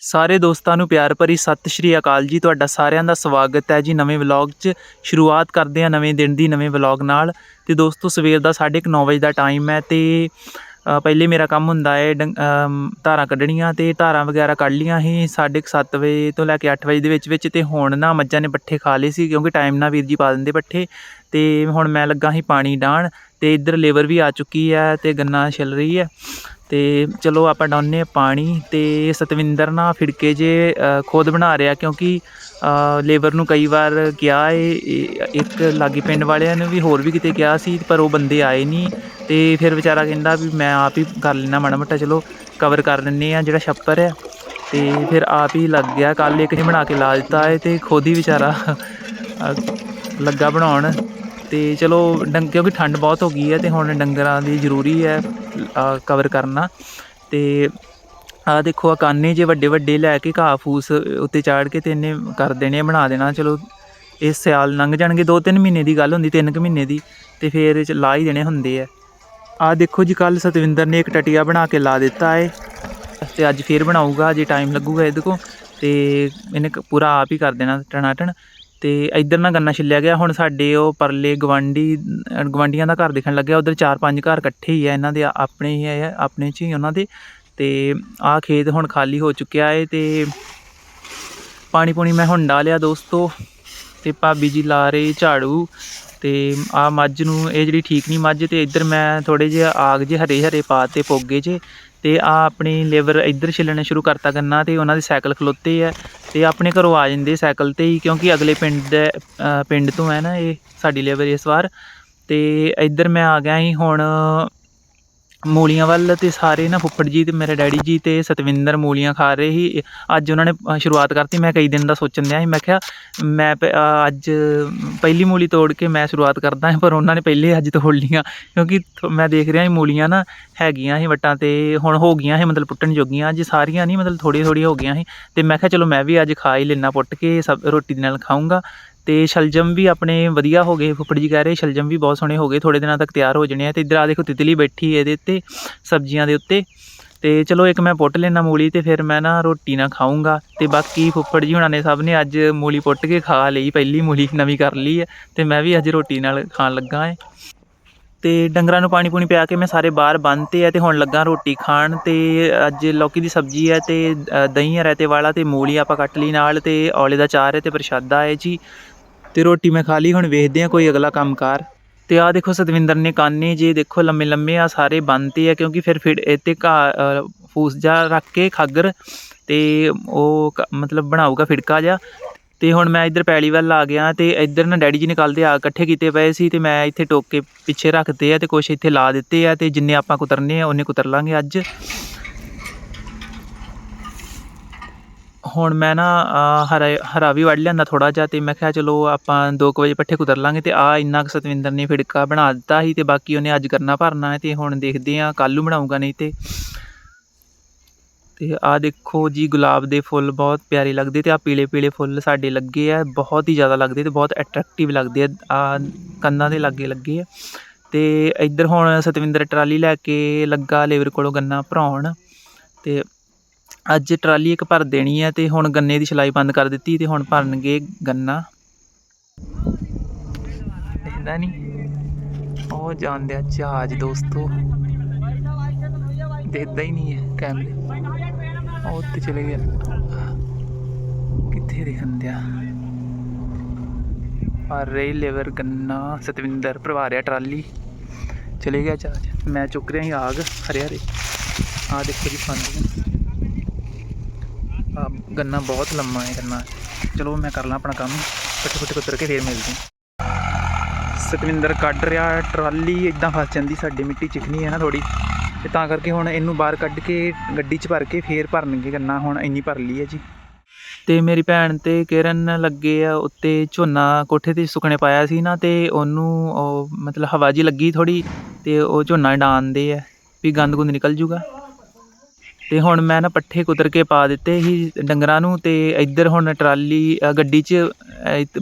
ਸਾਰੇ ਦੋਸਤਾਂ ਨੂੰ ਪਿਆਰ ਭਰੀ ਸਤਿ ਸ਼੍ਰੀ ਅਕਾਲ ਜੀ। ਤੁਹਾਡਾ ਸਾਰਿਆਂ ਦਾ ਸਵਾਗਤ ਹੈ ਜੀ ਨਵੇਂ ਵਲੌਗ 'ਚ। ਸ਼ੁਰੂਆਤ ਕਰਦੇ ਹਾਂ ਨਵੇਂ ਦਿਨ ਦੀ, ਨਵੇਂ ਵਲੌਗ ਨਾਲ। ਤੇ ਦੋਸਤੋ, ਸਵੇਰ ਦਾ 9:30 ਵਜੇ ਦਾ ਟਾਈਮ ਹੈ ਤੇ ਪਹਿਲੇ ਮੇਰਾ ਕੰਮ ਹੁੰਦਾ ਹੈ ਡੰਗ- ਧਾਰਾਂ ਕੱਢਣੀਆਂ ਤੇ ਧਾਰਾਂ ਵਗੈਰਾ ਕੱਢ ਲੀਆਂ ਸੀ 7:30 ਵਜੇ ਤੋਂ ਲੈ ਕੇ 8 ਵਜੇ ਦੇ ਵਿੱਚ ਵਿੱਚ ਤੇ ਹੁਣ ਨਾ ਮੱਝਾਂ ਨੇ ਪੱਠੇ ਖਾ ਲਏ ਸੀ ਕਿਉਂਕਿ ਟਾਈਮ ਨਾਲ ਵੀਰ ਜੀ ਪਾ ਦਿੰਦੇ ਪੱਠੇ। ਤੇ ਹੁਣ ਮੈਂ ਲੱਗਾ ਸੀ ਪਾਣੀ ਡਾਣ ਤੇ ਇੱਧਰ ਲੇਬਰ ਵੀ ਆ ਚੁੱਕੀ ਹੈ ਤੇ ਗੰਨਾ ਛਿਲ ਰਹੀ ਹੈ। ਤੇ ਚਲੋ ਆਪਾਂ ਡਾਉਂਦੇ ਹਾਂ ਪਾਣੀ ਤੇ ਸਤਵਿੰਦਰ ਨਾ ਫਿੜਕੇ ਜੇ ਅ, ਖੁਦ ਬਣਾ ਰਿਹਾ ਕਿਉਂਕਿ ਲੇਬਰ ਨੂੰ ਕਈ ਵਾਰ ਕਿਹਾ ਏ ਇੱਕ ਲਾਗੀ ਪਿੰਡ ਵਾਲਿਆਂ ਨੇ ਵੀ ਹੋਰ ਵੀ ਕਿਤੇ ਕਿਹਾ ਸੀ ਪਰ ਉਹ ਬੰਦੇ ਆਏ ਨਹੀਂ ਤੇ ਫਿਰ ਵਿਚਾਰਾ ਕਹਿੰਦਾ ਵੀ ਮੈਂ ਆਪ ਹੀ ਕਰ ਲੈਣਾ ਮਾੜਾ ਮੋਟਾ ਚਲੋ ਕਵਰ ਕਰ ਦਿੰਨੇ ਆ ਜਿਹੜਾ ਛੱਪਰ ਹੈ ਤੇ ਫਿਰ ਆਪ ਹੀ ਲੱਗ ਗਿਆ ਕੱਲ ਇੱਕ ਨੇ ਬਣਾ ਕੇ ਲਾ ਦਿੱਤਾ ਹੈ ਤੇ ਖੁਦ ਹੀ ਵਿਚਾਰਾ ਲੱਗਾ ਬਣਾਉਣ। ਤੇ ਚਲੋ ਡੰਗ ਕਿਉਂਕਿ ਠੰਡ ਬਹੁਤ ਹੋ ਗਈ ਹੈ ਤੇ ਹੁਣ ਡੰਗਰਾਂ ਦੀ ਜ਼ਰੂਰੀ ਹੈ ਕਵਰ ਕਰਨਾ। ਤੇ ਆ ਦੇਖੋ, ਆ ਕਾਨੇ ਜੇ ਵੱਡੇ ਵੱਡੇ ਲੈ ਕੇ ਘਾਹ ਫੂਸ ਉੱਤੇ ਚਾੜ ਕੇ ਤੇ ਇਹਨੇ ਕਰ ਦੇਣੇ ਬਣਾ ਦੇਣਾ। ਚਲੋ, ਇਹ ਸਿਆਲ ਲੰਘ ਜਾਣਗੇ 2-3 ਮਹੀਨੇ ਦੀ ਗੱਲ ਹੁੰਦੀ 3 ਕੁ ਮਹੀਨੇ ਦੀ, ਤੇ ਫਿਰ ਇਹ 'ਚ ਲਾ ਹੀ ਦੇਣੇ ਹੁੰਦੇ ਆ। ਆ ਦੇਖੋ ਜੀ ਕੱਲ ਸਤਵਿੰਦਰ ਨੇ ਇੱਕ ਟਟੀਆ ਬਣਾ ਕੇ ਲਾ ਦਿੱਤਾ ਏ, ਤੇ ਅੱਜ ਫੇਰ ਬਣਾਊਗਾ ਜੇ ਟਾਈਮ ਲੱਗੂਗਾ ਇਹਦੇ ਕੋ ਤੇ ਇਹਨੇ ਪੂਰਾ ਆਪ ਹੀ ਕਰ ਦੇਣਾ ਟਣਾਟਣ। ਤੇ ਇੱਧਰ ਨਾ ਗੰਨਾ ਛਿੱਲਿਆ ਗਿਆ। ਹੁਣ ਸਾਡੇ ਉਹ ਪਰਲੇ ਗਵਾਂਡੀ ਗਵਾਂਡੀਆਂ ਦਾ ਘਰ ਦੇਖਣ ਲੱਗਿਆ। ਉਧਰ ਚਾਰ ਪੰਜ ਘਰ ਇਕੱਠੇ ਹੀ ਆ, ਇਹਨਾਂ ਦੇ ਆਪਣੇ ਹੀ ਆ ਆਪਣੇ ਚ ਹੀ ਉਹਨਾਂ ਦੇ। ਤੇ ਆਹ ਖੇਤ ਹੁਣ ਖਾਲੀ ਹੋ ਚੁੱਕਿਆ ਏ ਤੇ ਪਾਣੀ ਪੂਣੀ ਮੈਂ ਹੁਣ ਡਾਲਿਆ ਦੋਸਤੋ। ਤੇ ਭਾਬੀ ਜੀ ਲਾ ਰਹੇ ਝਾੜੂ ਤੇ ਆ ਮੱਝ ਨੂੰ, ਇਹ ਜਿਹੜੀ ਠੀਕ ਨਹੀਂ ਮੱਝ ਤੇ ਇੱਧਰ ਮੈਂ ਥੋੜੇ ਜਿਹਾ ਆਗ ਜੇ ਹਰੇ ਹਰੇ ਪਾਤੇ ਪੋਗੇ ਜੇ। ਤੇ ਆ ਆਪਣੀ ਲੇਬਰ ਇੱਧਰ ਛਿੱਲਣਾ ਸ਼ੁਰੂ ਕਰਤਾ ਕਰਨਾ ਤੇ ਉਹਨਾਂ ਦੇ ਸਾਈਕਲ ਖਲੋਤੇ ਆ। ਤੇ ਆਪਣੇ ਘਰੋਂ ਆ ਜਾਂਦੇ ਸਾਈਕਲ ਤੇ ਹੀ, ਕਿਉਂਕਿ ਅਗਲੇ ਪਿੰਡ ਦੇ ਪਿੰਡ ਤੋਂ ਹੈ ਨਾ ਇਹ, ਸਾਡੀ ਲੇਬਰ ਇਸ ਵਾਰ। ਤੇ ਇੱਧਰ ਮੈਂ ਆ ਗਿਆ ਸੀ, ਹੁਣ ਮੂਲੀਆਂ ਵੱਲ ਤੇ ਸਾਰੇ ਨਾ ਫੁੱਫੜ ਜੀ ਤੇ ਮੇਰੇ ਡੈਡੀ ਜੀ ਤੇ ਸਤਵਿੰਦਰ ਮੂਲੀਆਂ ਖਾ ਰਹੇ ਸੀ। ਅੱਜ ਉਹਨਾਂ ਨੇ ਸ਼ੁਰੂਆਤ ਕਰਤੀ। ਮੈਂ ਕਈ ਦਿਨ ਦਾ ਸੋਚਣ ਦਿਆ ਸੀ। ਮੈਂ ਕਿਹਾ, ਮੈਂ ਪ- ਅੱਜ ਪਹਿਲੀ ਮੂਲੀ ਤੋੜ ਕੇ ਮੈਂ ਸ਼ੁਰੂਆਤ ਕਰਦਾ ਹਾਂ, ਪਰ ਉਹਨਾਂ ਨੇ ਪਹਿਲੇ ਅੱਜ ਤੋੜ ਲੀਆਂ ਕਿਉਂਕਿ ਥੋ- ਮੈਂ ਦੇਖ ਰਿਹਾ ਸੀ ਮੂਲੀਆਂ ਨਾ ਹੈਗੀਆਂ ਸੀ ਵਟਾਂ ਤੇ, ਹੁਣ ਹੋ ਗਈਆਂ ਸੀ, ਮਤਲਬ ਪੁੱਟਣ ਜੋਗੀਆਂ। ਅੱਜ ਸਾਰੀਆਂ ਨਹੀਂ, ਮਤਲਬ ਥੋੜੀ ਥੋੜੀ ਹੋ ਗਈਆਂ ਸੀ। ਤੇ ਮੈਂ ਕਿਹਾ, ਚਲੋ ਮੈਂ ਵੀ ਅੱਜ ਖਾ ਹੀ ਲੈਣਾ ਪੁੱਟ ਕੇ, ਸਭ ਰੋਟੀ ਦੇ ਨਾਲ ਖਾਊਂਗਾ। ਤੇ ਸ਼ਲਜਮ ਵੀ ਆਪਣੇ ਵਧੀਆ ਹੋ ਗਏ, ਫੁੱਫੜ ਜੀ ਕਹਿ ਰਹੇ ਸ਼ਲਜਮ ਵੀ ਬਹੁਤ ਸੋਹਣੇ ਹੋ ਗਏ ਥੋੜੇ ਦਿਨਾਂ ਤੱਕ ਤਿਆਰ ਹੋ ਜਾਣੇ ਆ ਤੇ ਇੱਧਰ ਆ ਦੇਖੋ ਤਿਤਲੀ ਬੈਠੀ ਇਹਦੇ ਉੱਤੇ, ਸਬਜ਼ੀਆਂ ਦੇ ਉੱਤੇ, ਤੇ ਚਲੋ ਇੱਕ ਮੈਂ ਪੁੱਟ ਲੈਣਾ ਮੂਲੀ ਤੇ ਫਿਰ ਮੈਂ ਨਾ ਰੋਟੀ ਨਾ ਖਾਊਂਗਾ, ਤੇ ਬਾਕੀ ਫੁੱਫੜ ਜੀ ਹੁਣਾਂ ਨੇ ਸਭ ਨੇ ਅੱਜ ਮੂਲੀ ਪੁੱਟ ਕੇ ਖਾ ਲਈ, ਪਹਿਲੀ ਮੂਲੀ ਨਵੀਂ ਕਰ ਲਈ ਹੈ, ਤੇ ਮੈਂ ਵੀ ਅੱਜ ਰੋਟੀ ਨਾਲ ਖਾਣ ਲੱਗਾ ਏ ਤੇ ਡੰਗਰਾਂ ਨੂੰ ਪਾਣੀ ਪੂਣੀ ਪਿਆ ਕੇ ਮੈਂ ਸਾਰੇ ਬਾਹਰ ਬੰਨ੍ਹਤੇ ਆ ਤੇ ਹੁਣ ਲੱਗਾ ਰੋਟੀ ਖਾਣ ਤੇ ਅੱਜ ਲੌਕੀ ਦੀ ਸਬਜ਼ੀ ਹੈ ਤੇ ਦਹੀਂ ਹੈ ਰਹਿਤੇ ਵਾਲਾ ਤੇ ਮੂਲੀ ਆਪਾਂ ਕੱਟ ਲਈ ਨਾਲ ਤੇ ਔਲੇ ਦਾ ਚਾਰ ਹੈ ਤੇ ਪ੍ਰਸ਼ਾਦਾ ਹੈ ਜੀ ਤੇ ਰੋਟੀ ਮੈਂ ਖਾ ਲਈ, ਹੁਣ ਵੇਖਦੇ ਆ ਕੋਈ ਅਗਲਾ ਕੰਮਕਾਰ। ਤੇ ਆ ਦੇਖੋ ਸਤਵਿੰਦਰ ਨੇ ਕਾਨੇ ਜੇ, ਦੇਖੋ ਲੰਮੇ ਲੰਮੇ ਆ ਸਾਰੇ ਬੰਨਤੇ ਆ, ਕਿਉਂਕਿ ਫਿਰ ਫਿਰ ਇੱਥੇ ਤੇ ਘਾਹ ਫੂਸ ਜਾ ਰੱਖ ਕੇ ਖਾਗਰ, ਤੇ ਉਹ ਕ- ਮਤਲਬ ਬਣਾਊਗਾ ਫਿੜਕਾ ਜਾ ਤੇ ਹੁਣ ਮੈਂ ਇੱਧਰ ਪੈਲੀ ਵੱਲ ਆ ਗਿਆ ਤੇ ਇੱਧਰ ਨਾ ਡੈਡੀ ਜੀ ਨੇ ਕੱਲ੍ਹ ਦੇ ਆ ਇਕੱਠੇ ਕੀਤੇ ਪਏ ਸੀ, ਤੇ ਮੈਂ ਇੱਥੇ ਟੋਕੇ ਪਿੱਛੇ ਰੱਖਦੇ ਆ ਤੇ ਕੁਛ ਇੱਥੇ ਲਾ ਦਿੱਤੇ ਆ, ਤੇ ਜਿੰਨੇ ਆਪਾਂ ਕੁਤਰਨੇ ਆ, ਉਹਨੇ ਕੁਤਰ ਲਾਂਗੇ ਅੱਜ। ਹੁਣ ਮੈਂ ਨਾ ਹਰਾ ਹਰਾ ਵੀ ਵੱਢ ਲਿਆਂਦਾ ਥੋੜਾ ਜਿਹਾ ਤੇ ਮੈਂ ਕਿਹਾ ਚਲੋ ਆਪਾਂ 2 ਵਜੇ ਪੱਠੇ ਕੁਤਰ ਲਾਂਗੇ ਤੇ ਆ ਇੰਨਾ ਕੁ ਸਤਵਿੰਦਰ ਨੇ ਫਿੜਕਾ ਬਣਾ ਦਿੱਤਾ ਸੀ ਤੇ ਬਾਕੀ ਉਹਨੇ ਅੱਜ ਕਰਨਾ ਭਰਨਾ ਹੈ ਤੇ ਹੁਣ ਦੇਖਦੇ ਆ ਕੱਲ੍ਹ ਨੂੰ ਬਣਾਊਗਾ ਨਹੀਂ ਤੇ। ਤੇ ਆ ਦੇਖੋ ਜੀ ਗੁਲਾਬ ਦੇ ਫੁੱਲ ਬਹੁਤ ਪਿਆਰੇ ਲੱਗਦੇ ਤੇ ਆ ਪੀਲੇ ਪੀਲੇ ਫੁੱਲ ਸਾਡੇ ਲੱਗੇ ਆ, ਬਹੁਤ ਹੀ ਜ਼ਿਆਦਾ ਲੱਗਦੇ ਤੇ ਬਹੁਤ ਅਟਰੈਕਟਿਵ ਲੱਗਦੇ ਆ ਆ ਕੰਨਾਂ ਦੇ ਲਾਗੇ ਲੱਗੇ ਆ। ਤੇ ਇੱਧਰ ਹੁਣ ਸਤਵਿੰਦਰ ਟਰਾਲੀ ਲੈ ਕੇ ਲੱਗਾ ਲੇਬਰ ਕੋਲੋਂ ਗੰਨਾ ਭਰਾਉਣ ਤੇ ਅੱਜ ਟਰਾਲੀ ਇੱਕ ਭਰ ਦੇਣੀ ਹੈ ਤੇ ਹੁਣ ਗੰਨੇ ਦੀ ਛਲਾਈ ਬੰਦ ਕਰ ਦਿੱਤੀ ਤੇ ਹੁਣ ਭਰਨਗੇ ਗੰਨਾ। ਦਿਖਦਾ ਨਹੀਂ ਉਹ ਜਾਂਦੇ ਆ ਜਹਾਜ਼ ਦੋਸਤੋ। ਦਿਖਦਾ ਹੀ ਨਹੀਂ ਹੈ ਕੈਮਰੇ। ਉਹ ਉੱਤੇ ਚਲੇ ਗਿਆ। ਕਿੱਥੇ ਦਿਖਣ ਦਿਆ? ਪਰ ਰਹੀ ਲੇਬਰ ਗੰਨਾ। ਸਤਵਿੰਦਰ ਭਰਵਾ ਰਿਹਾ ਟਰਾਲੀ। ਚਲੇ ਗਿਆ ਚਾਰਜ ਮੈਂ ਚੁੱਕ ਰਿਹਾ ਹੀ ਆਗ ਹਰੇ ਹਰੇ ਆ ਦੇਖੋ ਜੀ ਫੰਦ ਗੰਨਾ ਬਹੁਤ ਲੰਮਾ ਹੈ ਗੰਨਾ ਚਲੋ ਮੈਂ ਕਰ ਲਾਂ ਆਪਣਾ ਕੰਮ ਪੱਟੇ ਪੱਟੇ ਕੁਤਰ ਕੇ ਫੇਰ ਮਿਲਦੇ ਹਾਂ। ਸਤਵਿੰਦਰ ਕੱਢ ਰਿਹਾ ਟਰਾਲੀ ਇਦਾਂ ਫਸ ਜਾਂਦੀ ਸਾਡੀ ਮਿੱਟੀ, ਚਿਕਨੀ ਹੈ ਨਾ ਥੋੜੀ ਤੇ ਤਾਂ ਕਰਕੇ ਹੁਣ ਇਹਨੂੰ ਬਾਹਰ ਕੱਢ ਕੇ, ਗੱਡੀ 'ਚ ਭਰ ਕੇ ਫੇਰ ਭਰਨਗੇ ਗੰਨਾ, ਹੁਣ ਇੰਨੀ ਭਰ ਲਈ ਹੈ ਜੀ। ਤੇ ਮੇਰੀ ਭੈਣ ਤੇ ਕਿਰਨ ਲੱਗੇ ਆ, ਉੱਤੇ ਝੋਨਾ ਕੋਠੇ ਤੇ ਸੁੱਕਣੇ ਪਾਇਆ ਸੀ ਨਾ, ਤੇ ਉਹਨੂੰ ਉਹ ਮਤਲਬ ਹਵਾ ਜੀ ਲੱਗੀ ਥੋੜੀ ਤੇ ਉਹ ਝੋਨਾ ਡਾਂਦੇ ਆ, ਵੀ ਗੰਦ ਗੁੰਦ ਨਿਕਲ ਜੂਗਾ। ਅਤੇ ਹੁਣ ਮੈਂ ਨਾ ਪੱਠੇ ਕੁਤਰ ਕੇ ਪਾ ਦਿੱਤੇ ਸੀ ਡੰਗਰਾਂ ਨੂੰ ਅਤੇ ਇੱਧਰ ਹੁਣ ਟਰਾਲੀ ਗੱਡੀ 'ਚ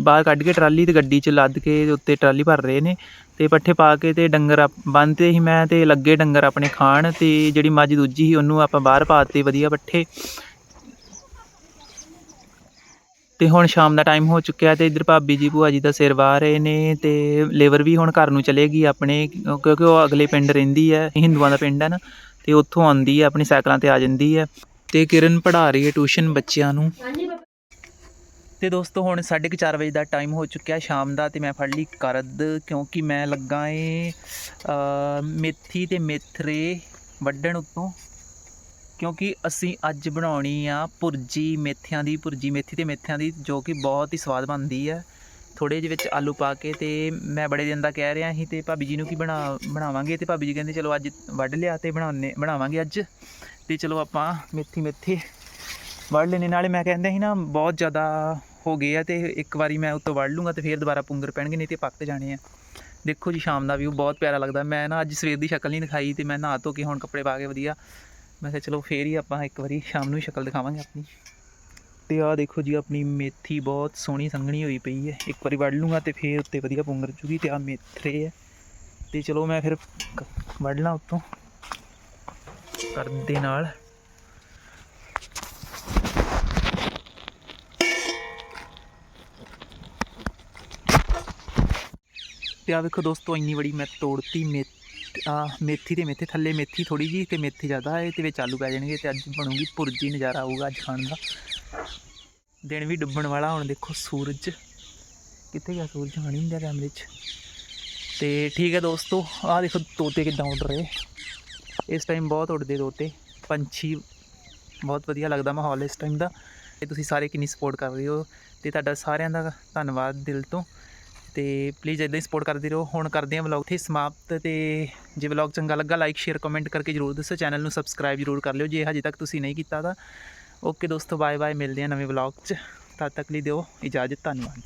ਬਾਹਰ ਕੱਢ ਕੇ ਟਰਾਲੀ ਅਤੇ ਗੱਡੀ 'ਚ ਲੱਦ ਕੇ ਉੱਤੇ ਟਰਾਲੀ ਭਰ ਰਹੇ ਨੇ ਅਤੇ ਪੱਠੇ ਪਾ ਕੇ ਅਤੇ ਡੰਗਰ ਬੰਨਤੇ ਸੀ ਮੈਂ ਅਤੇ ਲੱਗੇ ਡੰਗਰ ਆਪਣੇ ਖਾਣ ਅਤੇ ਜਿਹੜੀ ਮੱਝ ਦੂਜੀ ਸੀ ਉਹਨੂੰ ਆਪਾਂ ਬਾਹਰ ਪਾ ਦਿੱਤੇ ਵਧੀਆ ਪੱਠੇ। ਅਤੇ ਹੁਣ ਸ਼ਾਮ ਦਾ ਟਾਈਮ ਹੋ ਚੁੱਕਿਆ ਅਤੇ ਇੱਧਰ ਭਾਬੀ ਜੀ ਭੂਆ ਜੀ ਦਾ ਸਿਰ ਵਾਹ ਰਹੇ ਨੇ ਅਤੇ ਲੇਬਰ ਵੀ ਹੁਣ ਘਰ ਨੂੰ ਚਲੇਗੀ ਆਪਣੇ, ਕਿਉਂਕਿ ਉਹ ਅਗਲੇ ਪਿੰਡ ਰਹਿੰਦੀ ਹੈ, ਹਿੰਦੂਆਂ ਦਾ ਪਿੰਡ ਹੈ ਨਾ। ਤੇ ਉੱਥੋਂ ਆਉਂਦੀ ਹੈ, ਆਪਣੀ ਸਾਈਕਲਾਂ ਤੇ ਆ ਜਾਂਦੀ ਹੈ ਤੇ ਕਿਰਨ ਪੜ੍ਹਾ ਰਹੀ ਹੈ ਟਿਊਸ਼ਨ ਬੱਚਿਆਂ ਨੂੰ। ਤੇ ਦੋਸਤੋ, ਹੁਣ 4:30 ਵਜੇ ਦਾ ਟਾਈਮ ਹੋ ਚੁੱਕਿਆ ਸ਼ਾਮ ਦਾ ਤੇ ਮੈਂ ਫੜ ਲਈ ਕਰਦ ਕਿਉਂਕਿ ਮੈਂ ਲੱਗਾ ਏ ਮੇਥੀ ਤੇ ਮੇਥਰੇ ਵੱਢਣ ਉੱਤੋਂ। ਕਿਉਂਕਿ ਅਸੀਂ ਅੱਜ ਬਣਾਉਣੀ ਆ ਭੁਰਜੀ ਮੇਥਿਆਂ ਦੀ, ਭੁਰਜੀ ਮੇਥੀ ਤੇ ਮੇਥਿਆਂ ਦੀ ਜੋ ਕਿ ਬਹੁਤ ਹੀ ਸਵਾਦ ਬਣਦੀ ਹੈ। ਥੋੜੇ ਜਿਹੇ ਵਿੱਚ ਆਲੂ ਪਾ ਕੇ ਤੇ ਮੈਂ ਬੜੇ ਦਿਨ ਦਾ ਕਹਿ ਰਿਹਾ ਸੀ ਤੇ ਭਾਬੀ ਜੀ ਨੂੰ ਕੀ ਬਣਾ, ਬਣਾਵਾਂਗੇ ਤੇ ਭਾਬੀ ਜੀ ਕਹਿੰਦੇ ਚਲੋ ਅੱਜ ਵੱਢ ਲਿਆ ਤੇ ਬਣਾਉਣੇ ਬਣਾਵਾਂਗੇ ਅੱਜ। ਤੇ ਚਲੋ ਆਪਾਂ ਮੇਥੀ ਮੇਥੀ ਵੱਢ ਲੈਣੇ ਨਾਲੇ ਮੈਂ ਕਹਿੰਦਾ ਸੀ ਨਾ, ਬਹੁਤ ਜ਼ਿਆਦਾ ਹੋ ਗਏ ਆ ਤੇ ਇੱਕ ਵਾਰੀ ਮੈਂ ਉੱਤੋਂ ਵੱਢ ਲੂੰਗਾ ਤੇ ਫਿਰ ਦੁਬਾਰਾ ਪੁੰਗਰ ਪੈਣਗੇ, ਨਹੀਂ ਤੇ ਪੱਕ ਜਾਣੇ ਆ। ਦੇਖੋ ਜੀ, ਸ਼ਾਮ ਦਾ ਵਿਊ ਬਹੁਤ ਪਿਆਰਾ ਲੱਗਦਾ। ਮੈਂ ਨਾ ਅੱਜ ਸਵੇਰ ਦੀ ਸ਼ਕਲ ਨਹੀਂ ਦਿਖਾਈ ਤੇ ਮੈਂ ਨਹਾ ਧੋ ਕੇ ਹੁਣ ਕੱਪੜੇ ਪਾ ਕੇ ਵਧੀਆ। ਮੈਂ ਕਿਹਾ ਚਲੋ ਫੇਰ ਹੀ ਆਪਾਂ ਇੱਕ ਵਾਰੀ ਸ਼ਾਮ ਨੂੰ ਸ਼ਕਲ ਦਿਖਾਵਾਂਗੇ ਆਪਣੀ। ਤੇ ਆਹ ਦੇਖੋ ਜੀ, ਆਪਣੀ ਮੇਥੀ ਬਹੁਤ ਸੋਹਣੀ ਸੰਘਣੀ ਹੋਈ ਪਈ ਹੈ। ਇੱਕ ਵਾਰੀ ਵੱਢ ਲੂੰਗਾ ਤੇ ਫੇਰ ਉੱਤੇ ਵਧੀਆ ਪੁੰਗਰ ਜੂਗੀ ਤੇ ਆਹ ਮੇਥਰੇ ਹੈ। ਤੇ ਚਲੋ ਮੈਂ ਫਿਰ ਵੱਢ ਲਾਂ ਉੱਤੋਂ। ਕਰਦੇ ਨਾਲ। ਤੇ ਆ ਵੇਖੋ ਦੋਸਤੋ, ਇੰਨੀ ਬੜੀ ਮੈਂ ਤੋੜਤੀ ਮੇ ਆ ਮੇਥੀ ਤੇ ਮੇਥੇ, ਥੱਲੇ ਮੇਥੀ ਥੋੜੀ ਜੀ ਤੇ ਮੇਥੀ ਜ਼ਿਆਦਾ ਹੈ ਤੇ ਵਿੱਚ ਆਲੂ ਪੈ ਜਾਣਗੇ ਤੇ ਅੱਜ ਬਣੂਗੀ ਭੁਰਜੀ ਨਜ਼ਾਰਾ ਆਊਗਾ ਅੱਜ ਖਾਣ ਦਾ। ਦਿਨ ਵੀ ਡੁੱਬਣ ਵਾਲਾ, ਹੁਣ ਦੇਖੋ ਸੂਰਜ। ਕਿੱਥੇ ਗਿਆ ਸੂਰਜ? ਹਾਂ ਹੁੰਦਾ ਕੈਮਰੇ 'ਚ। ਤੇ ਠੀਕ ਹੈ ਦੋਸਤੋ, ਆਹ ਦੇਖੋ ਤੋਤੇ ਕਿੱਦਾਂ ਉੱਡ ਰਹੇ। ਇਸ ਟਾਈਮ ਬਹੁਤ ਉੱਡਦੇ ਤੋਤੇ। ਪੰਛੀ ਬਹੁਤ ਵਧੀਆ ਲੱਗਦਾ ਮਾਹੌਲ ਇਸ ਟਾਈਮ ਦਾ। ਤੇ ਤੁਸੀਂ ਸਾਰੇ ਕਿੰਨੀ ਸਪੋਰਟ ਕਰ ਰਹੇ ਹੋ। ਤੇ ਤੁਹਾਡਾ ਸਾਰਿਆਂ ਦਾ ਧੰਨਵਾਦ ਦਿਲ ਤੋਂ। ਤੇ ਪਲੀਜ਼ ਇਦਾਂ ਹੀ ਸਪੋਰਟ ਕਰਦੇ ਰਹੋ। ਹੁਣ ਕਰਦੇ ਹਾਂ ਵਲੌਗ ਇੱਥੇ ਸਮਾਪਤ ਤੇ ਜੇ ਵਲੌਗ ਚੰਗਾ ਲੱਗਾ ਲਾਈਕ ਸ਼ੇਅਰ ਕਮੈਂਟ ਕਰਕੇ ਜਰੂਰ ਦੱਸੋ। ਚੈਨਲ ਨੂੰ ਸਬਸਕ੍ਰਾਈਬ ਜਰੂਰ ਕਰ ਲਿਓ। ਜੇ ਹਜੇ ਤੱਕ ਤੁਸੀਂ ਨਹੀਂ ਕੀਤਾ ਤਾਂ ਓਕੇ ਦੋਸਤੋ ਬਾਏ ਬਾਏ ਮਿਲਦੇ ਹਾਂ ਨਵੇਂ ਵਲੌਗ 'ਚ। ਤਦ ਤੱਕ ਲਈ ਦਿਓ ਇਜਾਜ਼ਤ, ਧੰਨਵਾਦ ਜੀ।